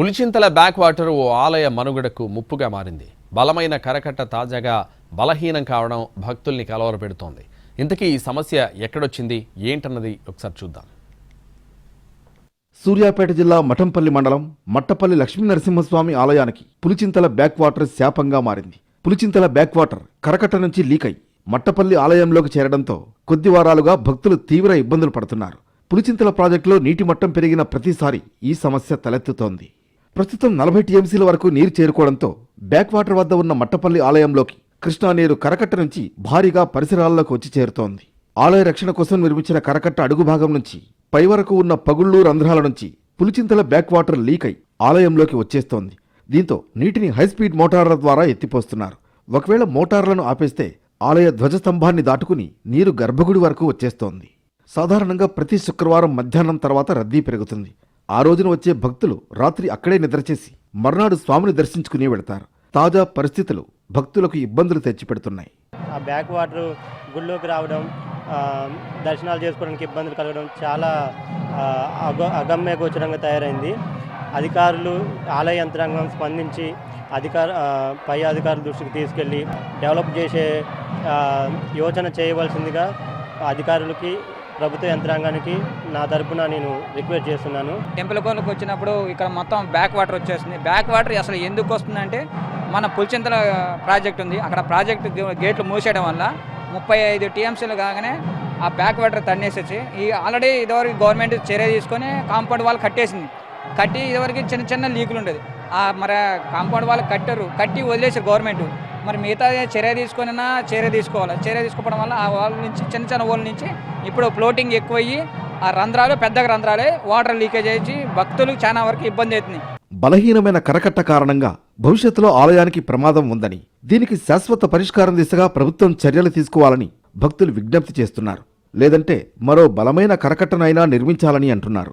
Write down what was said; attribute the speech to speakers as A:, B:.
A: Pulichintala back water ఓ ఆలయ మనుగడకు ముప్పుగా మారింది. బలమైన కరకట్ట తాజాగా బలహీనం కావడం భక్తుల్ని కలవరపెడుతోంది. ఇంతకీ ఈ సమస్య ఎక్కడొచ్చింది? ఏంటన్నది ఒకసారి చూద్దాం.
B: సూర్యాపేట జిల్లా మఠంపల్లి మండలం మట్టపల్లి లక్ష్మీ నరసింహస్వామి ఆలయానికి పులిచింతల బ్యాక్ వాటర్ శాపంగా మారింది. పులిచింతల బ్యాక్ వాటర్ కరకట్ట నుంచి లీక్ అయి మట్టపల్లి ఆలయంలోకి చేరడంతో కొద్ది వారాలుగా భక్తులు తీవ్ర ఇబ్బందులు పడుతున్నారు. పులిచింతల ప్రాజెక్టులో నీటి మట్టం పెరిగిన ప్రతిసారి ఈ సమస్య తలెత్తుతోంది. ప్రస్తుతం నలభై టీఎంసీల వరకు నీరు చేరుకోవడంతో బ్యాక్ వాటర్ వద్ద ఉన్న మట్టపల్లి ఆలయంలోకి కృష్ణా నీరు కరకట్ట నుంచి భారీగా పరిసరాల్లోకి వచ్చి చేరుతోంది. ఆలయ రక్షణ కోసం నిర్మించిన కరకట్ట అడుగు భాగం నుంచి పై వరకు ఉన్న పగుళ్ళు రంధ్రాల నుంచి పులిచింతల బ్యాక్ వాటర్ లీక్ అయి ఆలయంలోకి వచ్చేస్తోంది. దీంతో నీటిని హైస్పీడ్ మోటార్ల ద్వారా ఎత్తిపోస్తున్నారు. ఒకవేళ మోటార్లను ఆపేస్తే ఆలయ ధ్వజస్తంభాన్ని దాటుకుని నీరు గర్భగుడి వరకు వచ్చేస్తోంది. సాధారణంగా ప్రతి శుక్రవారం మధ్యాహ్నం తర్వాత రద్దీ పెరుగుతుంది. ఆ రోజున వచ్చే భక్తులు రాత్రి అక్కడే నిద్రచేసి మర్నాడు స్వామిని దర్శించుకుని వెళతారు. తాజా పరిస్థితులు భక్తులకు ఇబ్బందులు తెచ్చిపెడుతున్నాయి.
C: ఆ బ్యాక్ వాటర్ గుళ్ళోకి రావడం దర్శనాలు చేసుకోవడానికి ఇబ్బందులు కలగడం చాలా అగ అగమ్య గోచరంగా తయారైంది. అధికారులు ఆలయ యంత్రాంగం స్పందించి అధికార పై అధికారుల దృష్టికి తీసుకెళ్ళి డెవలప్ చేసే యోచన చేయవలసిందిగా అధికారులకి ప్రభుత్వ యంత్రాంగానికి నా తరపున నేను రిక్వెస్ట్ చేస్తున్నాను.
D: టెంపుల్ కోనకు వచ్చినప్పుడు ఇక్కడ మొత్తం బ్యాక్ వాటర్ వచ్చేస్తుంది. బ్యాక్ వాటర్ అసలు ఎందుకు వస్తుందంటే మన పులిచింతల ప్రాజెక్ట్ ఉంది. అక్కడ ప్రాజెక్ట్ గేట్లు మూసేయడం వల్ల ముప్పై ఐదు టీఎంసీలు కాగానే ఆ బ్యాక్ వాటర్ తన్నేసొచ్చి ఈ ఆల్రెడీ ఇదివరకు గవర్నమెంట్ చర్య తీసుకొని కాంపౌండ్ వాళ్ళు కట్టేసింది. కట్టి ఇదివరకు చిన్న చిన్న లీకులు ఉండేది. ఆ మరి కాంపౌండ్ వాళ్ళు కట్టరు. కట్టి వదిలేసారు గవర్నమెంట్. మరి మిగతా చర్య తీసుకొనినా చర్య తీసుకోవాలి. చర్య తీసుకోవడం వల్ల ఆ వాళ్ళ నుంచి చిన్న చిన్న వాళ్ళ నుంచి ఇప్పుడు ఫ్లోటింగ్ ఎక్కువయ్యి ఆ రంధ్రాలు పెద్ద రంధ్రాలే వాటర్ లీకేజ్ అయ్యి భక్తులు చాలా వరకు ఇబ్బంది అవుతుంది.
B: బలహీనమైన కరకట్ట కారణంగా భవిష్యత్తులో ఆలయానికి ప్రమాదం ఉందని దీనికి శాశ్వత పరిష్కారం దిశగా ప్రభుత్వం చర్యలు తీసుకోవాలని భక్తులు విజ్ఞప్తి చేస్తున్నారు. లేదంటే మరో బలమైన కరకట్టనైనా నిర్మించాలని అంటున్నారు.